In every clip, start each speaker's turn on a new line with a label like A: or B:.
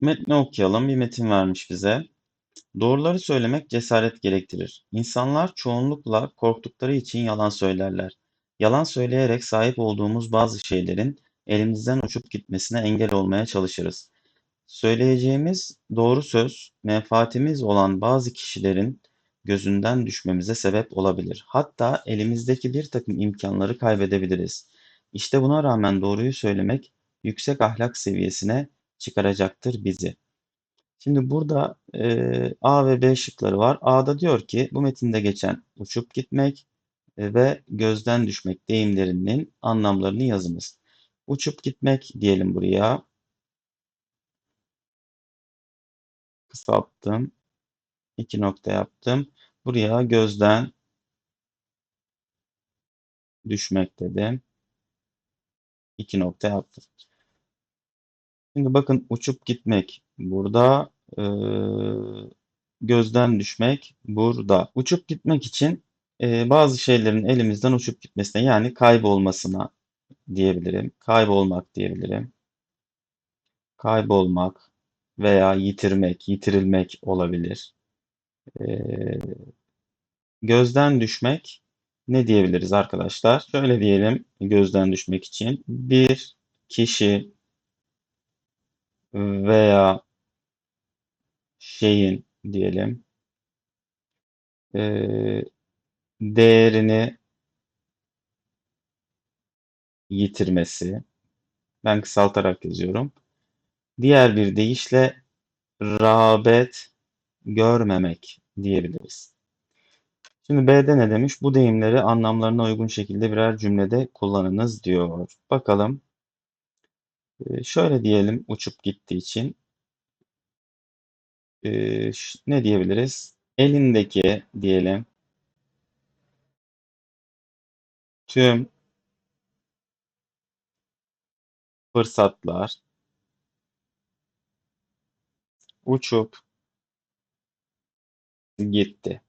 A: Metni okuyalım. Bir metin vermiş bize. Doğruları söylemek cesaret gerektirir. İnsanlar çoğunlukla korktukları için yalan söylerler. Yalan söyleyerek sahip olduğumuz bazı şeylerin elimizden uçup gitmesine engel olmaya çalışırız. Söyleyeceğimiz doğru söz, menfaatimiz olan bazı kişilerin gözünden düşmemize sebep olabilir. Hatta elimizdeki bir takım imkanları kaybedebiliriz. İşte buna rağmen doğruyu söylemek yüksek ahlak seviyesine çıkaracaktır bizi. Şimdi burada e, A ve B şıkları var. A'da diyor ki bu metinde geçen uçup gitmek e, ve gözden düşmek deyimlerinin anlamlarını yazınız. Uçup gitmek diyelim buraya. Kısalttım. İki nokta yaptım. Buraya gözden düşmek dedim. İki nokta yaptım. Şimdi bakın uçup gitmek burada. E, gözden düşmek burada. Uçup gitmek için e, bazı şeylerin elimizden uçup gitmesine yani kaybolmasına diyebilirim. Kaybolmak diyebilirim. Kaybolmak veya yitirmek, yitirilmek olabilir. E, gözden düşmek ne diyebiliriz arkadaşlar? Şöyle diyelim gözden düşmek için bir kişi veya şeyin diyelim e, değerini yitirmesi. Ben kısaltarak yazıyorum. Diğer bir deyişle rağbet görmemek diyebiliriz. Şimdi B'de ne demiş? Bu deyimleri anlamlarına uygun şekilde birer cümlede kullanınız diyor. Bakalım. Ee, şöyle diyelim uçup gittiği için. Ee, ne diyebiliriz? Elindeki diyelim tüm fırsatlar uçup gitti.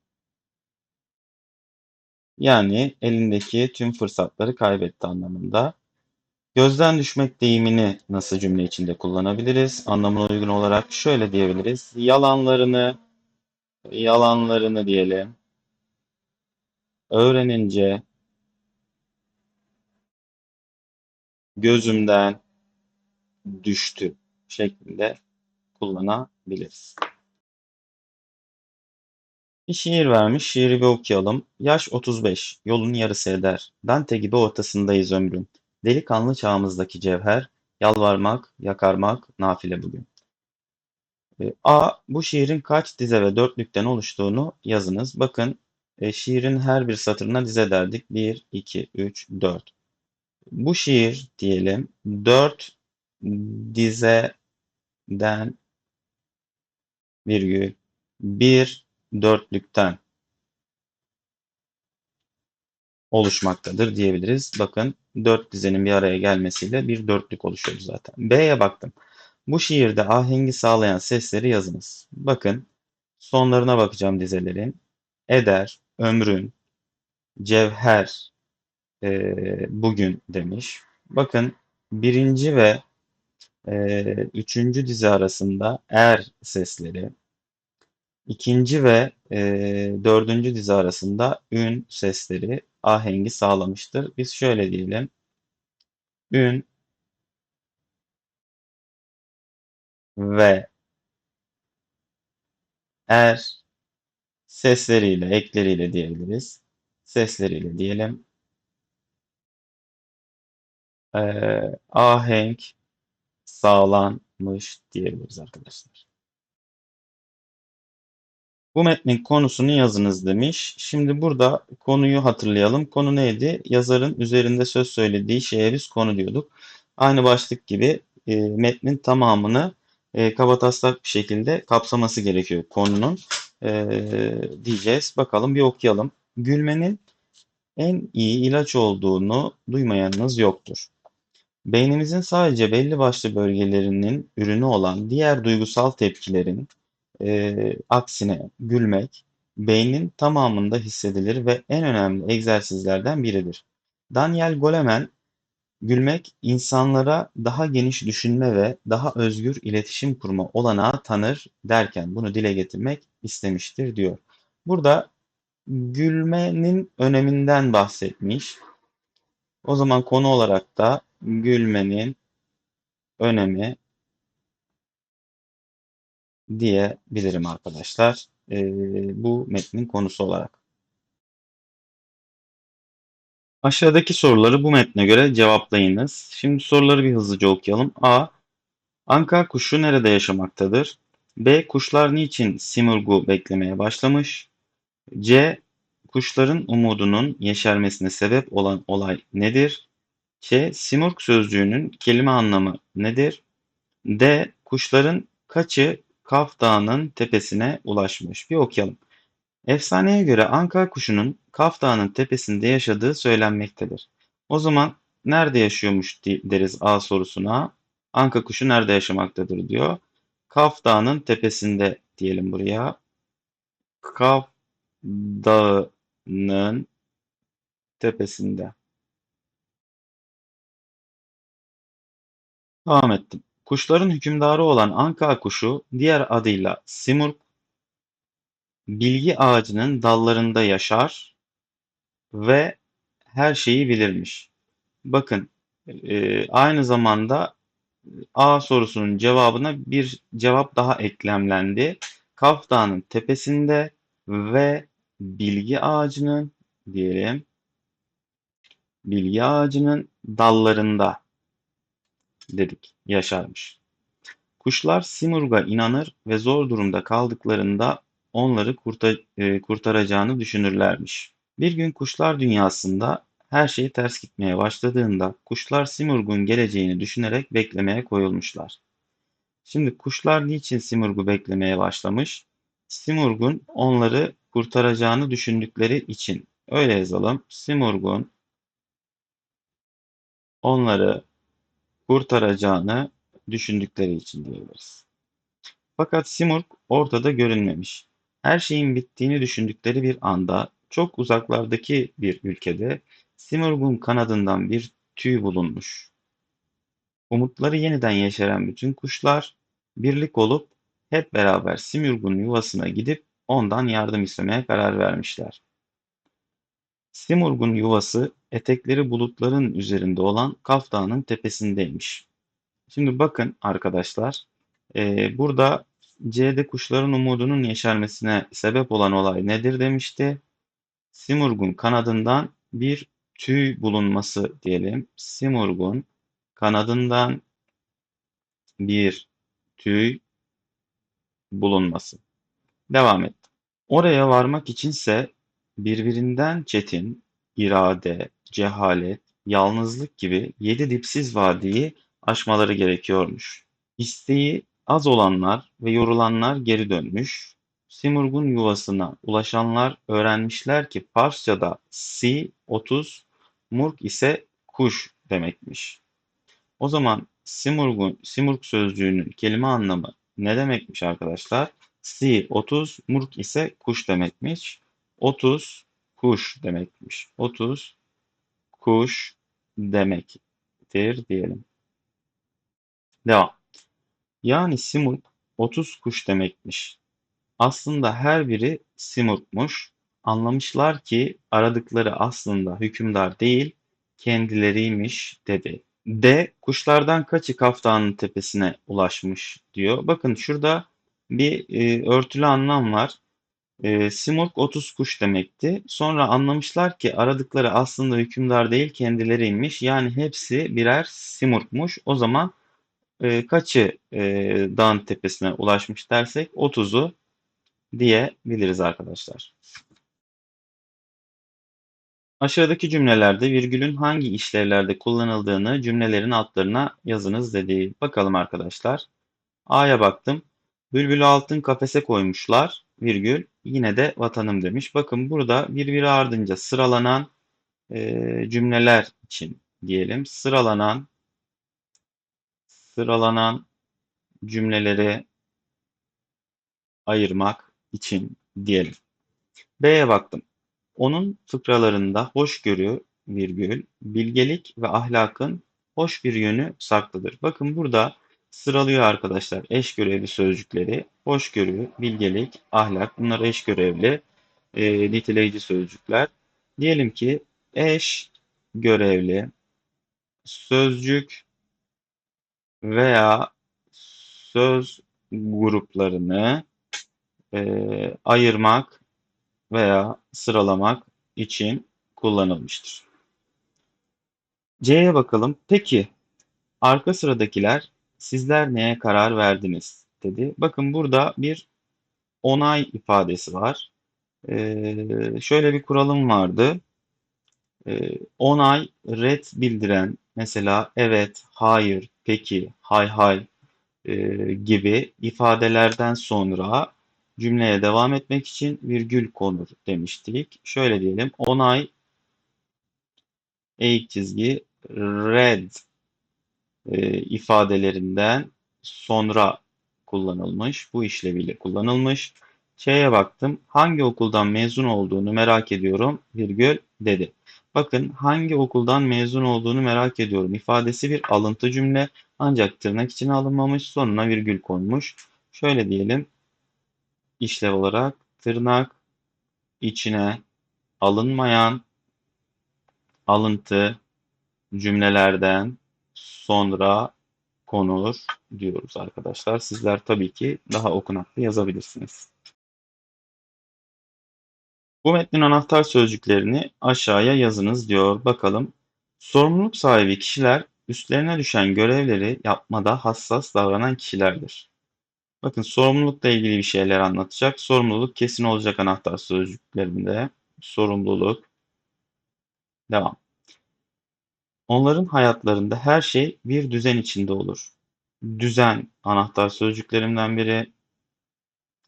A: Yani elindeki tüm fırsatları kaybetti anlamında. Gözden düşmek deyimini nasıl cümle içinde kullanabiliriz? Anlamına uygun olarak şöyle diyebiliriz. Yalanlarını yalanlarını diyelim. Öğrenince gözümden düştü şeklinde kullanabiliriz. Bir şiir vermiş, şiiri bir okuyalım. Yaş 35, yolun yarısı eder. Dante gibi ortasındayız ömrün. Delikanlı çağımızdaki cevher, yalvarmak, yakarmak, nafile bugün. E, A. Bu şiirin kaç dize ve dörtlükten oluştuğunu yazınız. Bakın e, şiirin her bir satırına dize derdik. 1, 2, 3, 4. Bu şiir diyelim 4 dizeden virgül bir dörtlükten oluşmaktadır diyebiliriz. Bakın dört dizenin bir araya gelmesiyle bir dörtlük oluşuyor zaten. B'ye baktım. Bu şiirde ahengi sağlayan sesleri yazınız. Bakın sonlarına bakacağım dizelerin. Eder, ömrün, cevher, e, bugün demiş. Bakın birinci ve e, üçüncü dizi arasında er sesleri, ikinci ve e, dördüncü dizi arasında ün sesleri ahengi sağlamıştır. Biz şöyle diyelim. Ün ve er sesleriyle, ekleriyle diyebiliriz. Sesleriyle diyelim. Ee, ahenk sağlanmış diyebiliriz arkadaşlar. Bu metnin konusunu yazınız demiş. Şimdi burada konuyu hatırlayalım. Konu neydi? Yazarın üzerinde söz söylediği şeye biz konu diyorduk. Aynı başlık gibi e, metnin tamamını e, kabataslak bir şekilde kapsaması gerekiyor konunun e, diyeceğiz. Bakalım bir okuyalım. Gülmenin en iyi ilaç olduğunu duymayanınız yoktur. Beynimizin sadece belli başlı bölgelerinin ürünü olan diğer duygusal tepkilerin e, aksine gülmek beynin tamamında hissedilir ve en önemli egzersizlerden biridir. Daniel Goleman Gülmek, insanlara daha geniş düşünme ve daha özgür iletişim kurma olanağı tanır derken bunu dile getirmek istemiştir diyor. Burada gülmenin öneminden bahsetmiş. O zaman konu olarak da gülmenin önemi diyebilirim arkadaşlar. Ee, bu metnin konusu olarak. Aşağıdaki soruları bu metne göre cevaplayınız. Şimdi soruları bir hızlıca okuyalım. A. Anka kuşu nerede yaşamaktadır? B. Kuşlar niçin simurgu beklemeye başlamış? C. Kuşların umudunun yeşermesine sebep olan olay nedir? C. Simurg sözcüğünün kelime anlamı nedir? D. Kuşların kaçı Kaf Dağı'nın tepesine ulaşmış? Bir okuyalım. Efsaneye göre Anka kuşunun Kaf Dağı'nın tepesinde yaşadığı söylenmektedir. O zaman nerede yaşıyormuş deriz A sorusuna. Anka kuşu nerede yaşamaktadır diyor. Kaf Dağı'nın tepesinde diyelim buraya. Kaf Dağı'nın tepesinde. Devam ettim. Kuşların hükümdarı olan anka kuşu diğer adıyla simurg bilgi ağacının dallarında yaşar ve her şeyi bilirmiş. Bakın e, aynı zamanda A sorusunun cevabına bir cevap daha eklemlendi. Kaf Dağı'nın tepesinde ve bilgi ağacının diyelim bilgi ağacının dallarında dedik yaşarmış. Kuşlar Simurg'a inanır ve zor durumda kaldıklarında onları kurtar e, kurtaracağını düşünürlermiş. Bir gün kuşlar dünyasında her şey ters gitmeye başladığında kuşlar Simurg'un geleceğini düşünerek beklemeye koyulmuşlar. Şimdi kuşlar niçin Simurg'u beklemeye başlamış? Simurg'un onları kurtaracağını düşündükleri için. Öyle yazalım. Simurg'un onları kurtaracağını düşündükleri için diyebiliriz. Fakat Simurg ortada görünmemiş. Her şeyin bittiğini düşündükleri bir anda çok uzaklardaki bir ülkede Simurg'un kanadından bir tüy bulunmuş. Umutları yeniden yeşeren bütün kuşlar birlik olup hep beraber Simurg'un yuvasına gidip ondan yardım istemeye karar vermişler. Simurg'un yuvası etekleri bulutların üzerinde olan Kaf Dağı'nın tepesindeymiş. Şimdi bakın arkadaşlar, e, burada C'de kuşların umudunun yeşermesine sebep olan olay nedir demişti. Simurg'un kanadından bir tüy bulunması diyelim. Simurg'un kanadından bir tüy bulunması. Devam et. Oraya varmak içinse birbirinden çetin, irade, cehalet, yalnızlık gibi yedi dipsiz vadiyi aşmaları gerekiyormuş. İsteği az olanlar ve yorulanlar geri dönmüş. Simurg'un yuvasına ulaşanlar öğrenmişler ki Farsçada si 30, murg ise kuş demekmiş. O zaman Simurg'un Simurg sözcüğünün kelime anlamı ne demekmiş arkadaşlar? Si 30, murg ise kuş demekmiş. 30 kuş demekmiş. 30 kuş demektir diyelim. Devam. Yani simurg 30 kuş demekmiş. Aslında her biri simurgmuş. Anlamışlar ki aradıkları aslında hükümdar değil, kendileriymiş dedi. D. Kuşlardan kaçı Kaf Dağı'nın tepesine ulaşmış diyor. Bakın şurada bir e, örtülü anlam var. E, Simurg 30 kuş demekti. Sonra anlamışlar ki aradıkları aslında hükümdar değil kendileriymiş. Yani hepsi birer Simurg'muş. O zaman e, kaçı e, dağın tepesine ulaşmış dersek 30'u diyebiliriz arkadaşlar. Aşağıdaki cümlelerde virgülün hangi işlevlerde kullanıldığını cümlelerin altlarına yazınız dedi. Bakalım arkadaşlar. A'ya baktım. Bülbülü altın kafese koymuşlar. Virgül yine de vatanım demiş. Bakın burada birbiri ardınca sıralanan e, cümleler için diyelim. Sıralanan sıralanan cümleleri ayırmak için diyelim. B'ye baktım. Onun fıkralarında hoşgörü, virgül, bilgelik ve ahlakın hoş bir yönü saklıdır. Bakın burada sıralıyor arkadaşlar eş görevli sözcükleri. Hoşgörü, bilgelik, ahlak bunlar eş görevli e, niteleyici sözcükler. Diyelim ki eş görevli sözcük veya söz gruplarını e, ayırmak veya sıralamak için kullanılmıştır. C'ye bakalım. Peki arka sıradakiler sizler neye karar verdiniz dedi. Bakın burada bir onay ifadesi var. Ee, şöyle bir kuralım vardı. Ee, onay, red bildiren mesela evet, hayır, peki, hay hay e, gibi ifadelerden sonra cümleye devam etmek için virgül konur demiştik. Şöyle diyelim. Onay eğik çizgi red e, ifadelerinden sonra kullanılmış. Bu işleviyle kullanılmış. Şeye baktım. Hangi okuldan mezun olduğunu merak ediyorum virgül dedi. Bakın hangi okuldan mezun olduğunu merak ediyorum ifadesi bir alıntı cümle ancak tırnak içine alınmamış sonuna virgül konmuş. Şöyle diyelim işlev olarak tırnak içine alınmayan alıntı cümlelerden sonra konur diyoruz arkadaşlar. Sizler tabii ki daha okunaklı yazabilirsiniz. Bu metnin anahtar sözcüklerini aşağıya yazınız diyor. Bakalım. Sorumluluk sahibi kişiler üstlerine düşen görevleri yapmada hassas davranan kişilerdir. Bakın sorumlulukla ilgili bir şeyler anlatacak. Sorumluluk kesin olacak anahtar sözcüklerinde. Sorumluluk. Devam. Onların hayatlarında her şey bir düzen içinde olur. Düzen anahtar sözcüklerimden biri.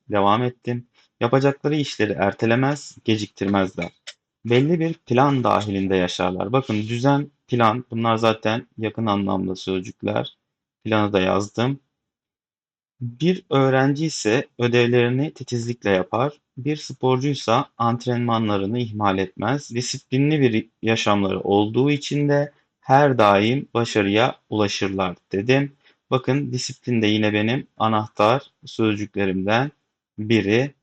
A: Devam ettim. Yapacakları işleri ertelemez, geciktirmezler. Belli bir plan dahilinde yaşarlar. Bakın düzen, plan bunlar zaten yakın anlamda sözcükler. Planı da yazdım. Bir öğrenci ise ödevlerini titizlikle yapar. Bir sporcuysa antrenmanlarını ihmal etmez. Disiplinli bir yaşamları olduğu için de her daim başarıya ulaşırlar dedim. Bakın disiplin de yine benim anahtar sözcüklerimden biri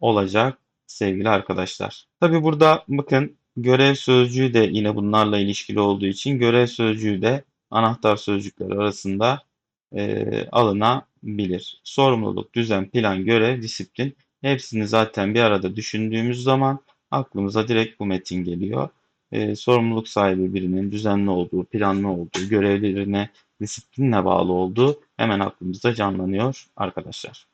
A: olacak sevgili arkadaşlar. Tabi burada bakın görev sözcüğü de yine bunlarla ilişkili olduğu için görev sözcüğü de anahtar sözcükler arasında e, alınabilir. Sorumluluk, düzen, plan, görev, disiplin hepsini zaten bir arada düşündüğümüz zaman aklımıza direkt bu metin geliyor. E, sorumluluk sahibi birinin düzenli olduğu, planlı olduğu, görevlerine disiplinle bağlı olduğu hemen aklımızda canlanıyor arkadaşlar.